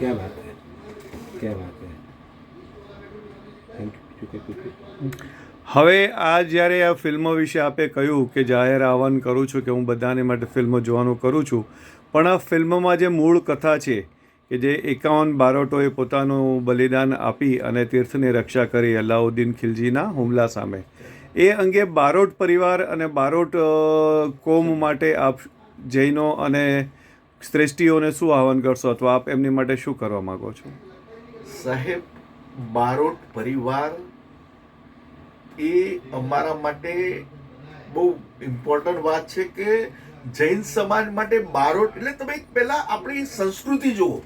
क्या बात है क्या बात है થેન્ક યુ બીજું કંઈ પૂછ્યું હવે આ જ્યારે આ ફિલ્મો વિશે આપે કહ્યું કે જાહેર આહવાન કરું છું કે હું બધાને માટે ફિલ્મો જોવાનું કરું છું પણ આ ફિલ્મમાં જે મૂળ કથા છે કે જે એકાવન બારોટોએ પોતાનું બલિદાન આપી અને તીર્થની રક્ષા કરી અલાઉદ્દીન ખિલજીના હુમલા સામે એ અંગે બારોટ પરિવાર અને બારોટ અ, કોમ માટે આપ જૈનો અને શ્રેષ્ઠીઓને શું આહવાન કરશો અથવા આપ એમની માટે શું કરવા માગો છો? સાહેબ, બારોટ પરિવાર એ અમારા માટે બહુ ઇમ્પોર્ટન્ટ વાત છે કે જૈન સમાજ માટે બારોટ, એટલે તમે પહેલાં આપણી સંસ્કૃતિ જુઓ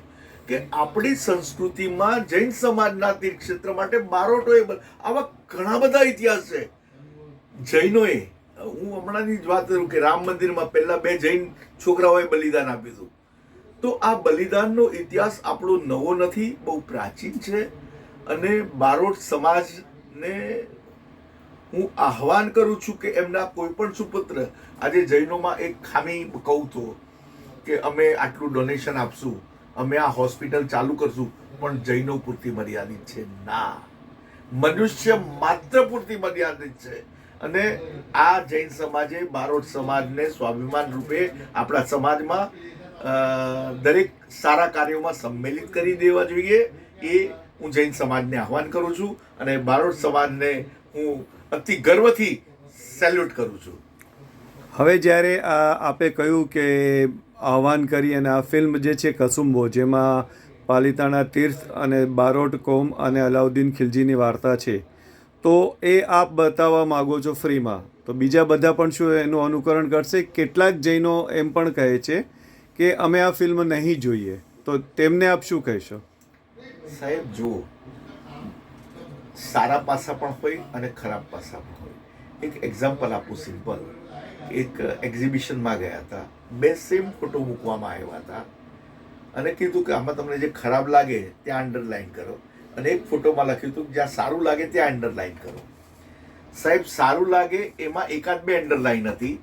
કે આપણી સંસ્કૃતિમાં જૈન સમાજના તીર્થક્ષેત્ર માટે બારોટોએ આવા ઘણા બધા ઇતિહાસ છે. જૈનોએ હું હમણાંની જ વાત કરું કે રામ મંદિરમાં પહેલા બે જૈન છોકરાઓએ બલિદાન આપ્યું હતું. તો આ બલિદાનનો ઇતિહાસ આપણો નવો નથી, બહુ પ્રાચીન છે અને બારોટ સમાજને હું આહવાન કરું છું કે એમના કોઈ પણ સુપુત્ર આજે જૈનોમાં એક ખામી કહું તો કે અમે આટલું ડોનેશન આપશું, અમે આ હોસ્પિટલ ચાલુ કરશું, પણ જૈનો પૂરતી મર્યાદિત છે. ના. મનુષ્ય માત્ર પૂરતી મર્યાદિત છે. અને આ જૈન સમાજે, બારોટ સમાજને સ્વાભિમાન રૂપે આપણા સમાજમાં દરેક સારા કાર્યોમાં સંમેલિત કરી દેવા જોઈએ. એ હું જૈન સમાજને આહવાન કરું છું અને બારોટ સમાજને હું અતિ ગર્વથી સેલ્યુટ કરું છું. હવે જ્યારે આપે કહ્યું કે આહવાન કરી અને આ ફિલ્મ જે છે કસુંબો, જેમાં પાલિતાણા તીર્થ અને બારોટ કોમ અને અલાઉદ્દીન ખિલજીની વાર્તા છે તો એ આપ બતાવવા માગો છો ફ્રીમાં. તો બીજા બધા પણ શું એનું અનુકરણ કરશે. કેટલાક જૈનો એમ પણ કહે છે કે અમે આ ફિલ્મ નહીં જોઈએ. તો તેમને આપ શું કહેશો? સાહેબ, જુઓ. સારા પાસા પણ હોય અને ખરાબ પાસા પણ હોય. એક એક્ઝામ્પલ આપું સિમ્પલ એક એક્ઝિબિશનમાં ગયા હતા. બે સેમ ફોટો મૂકવામાં આવ્યા હતા. અને કીધું કે આમાં તમને જે ખરાબ લાગે, ત્યાં અંડરલાઈન કરો. અને એક ફોટોમાં લખ્યું હતું જ્યાં સારું લાગે ત્યાં અંડરલાઈન કરો. સાહેબ, સારું લાગે એમાં એકાદ બે અંડરલાઈન હતી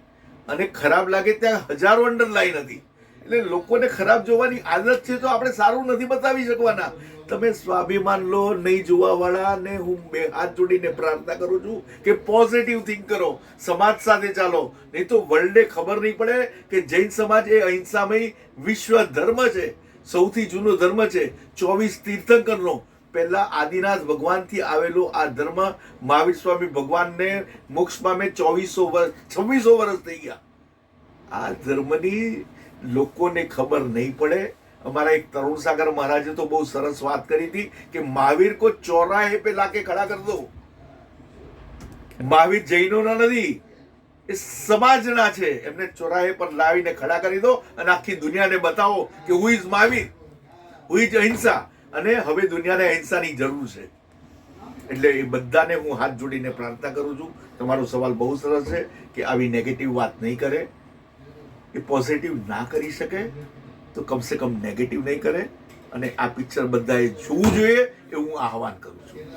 અને ખરાબ લાગે ત્યાં હજારો અંડરલાઈન હતી. એટલે લોકોને ખરાબ જોવાની આદત છે તો આપણે સારું નથી બતાવી શકવાના. તમે સ્વાભિમાન લો, નહીં જોવાવાળા, ને હું બે હાથ જોડીને પ્રાર્થના કરું છું કે પોઝિટિવ થિંક કરો, સમાજ સાથે ચાલો. નહીં તો વર્લ્ડે ખબર નહીં પડે કે જૈન સમાજ એ અહિંસામય વિશ્વ ધર્મ છે. સૌથી જૂનો ધર્મ છે. ચોવીસ તીર્થંકરનો. પહેલા આદિનાથ ભગવાનથી આવેલો આ ધર્મ મહાવીર સ્વામી ભગવાનને મોક્ષ પામે ચોવીસો વર્ષ છવ્વીસો વર્ષ થઈ ગયા. આ ધર્મની લોકોને ખબર નહીં પડે. અમારા એક તરુણ સાગર મહારાજે તો બહુ સરસ વાત કરી હતી કે મહાવીર કો ચોરાહે પે લાકે ખડા કર દો. મહાવીર જૈનોના નથી. એ સમાજના છે. એમને ચોરાહે પર લાવીને ખડા કરી દો અને આખી દુનિયાને બતાવો કે who is Mahavir? Who is ahimsa? અને હવે દુનિયાને અહિંસાની જરૂર છે. એટલે એ બધાને હું હાથ જોડીને પ્રાર્થના કરું છું, તમારો સવાલ બહુ સરસ છે કે આવી નેગેટિવ વાત નહીં કરે, એ પોઝિટિવ ના કરી શકે, તો કમસે કમ નેગેટિવ નહીં કરે, અને આ પિક્ચર બધાએ જોવું જોઈએ એ હું આહવાન કરું છું.